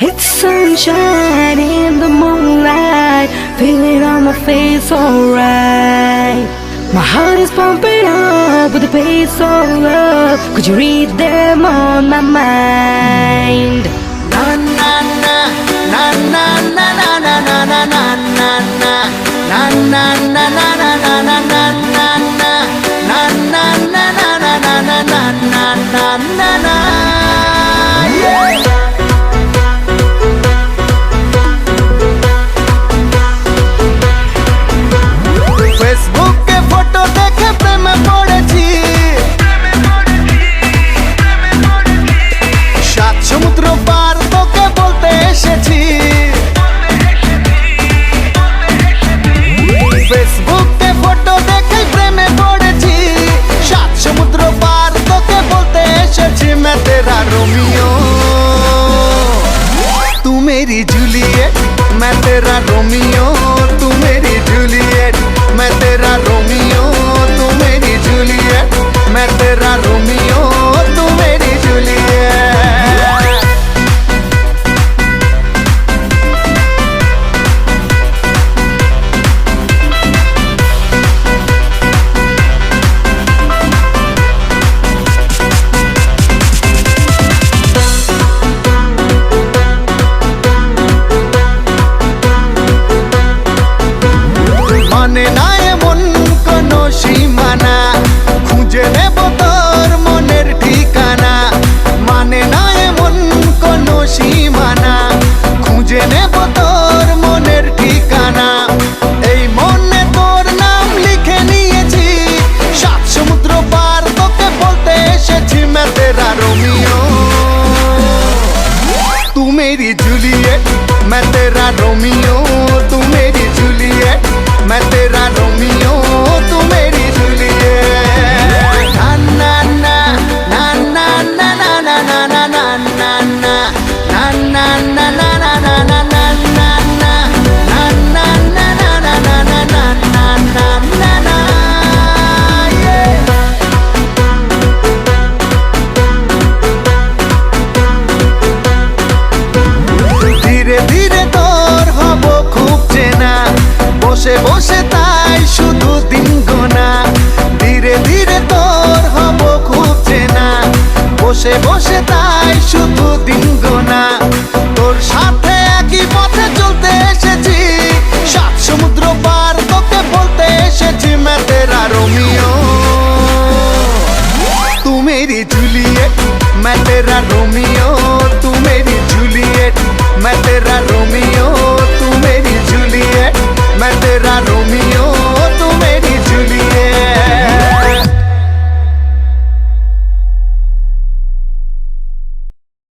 It's sunshine in the moonlight, feeling on my face alright. My heart is pumping up with the pace of love. Could you read them on my mind? मेरी Juliet मैं तेरा Romeo तू मेरी Juliet मैं तेरा Juliet मैं तेरा Romeo तू मेरी जूलियट मैं तेरा रोमियो বসে বসে তাই শুধু দিন গোনা। ধীরে ধীরে তোর হব খুব চেনা। বসে বসে তাই শুধু দিন গোনা। তোর সাথে একই পথে চলতে এসেছি। সাত সমুদ্র পার তোকে বলতে এসেছি ম্যাতেরা রোমিও তুমেরই জুলিয়েট আর রোমিও তুমেরই জুলিয়েট আর রোমিও ফেরা রমিয়া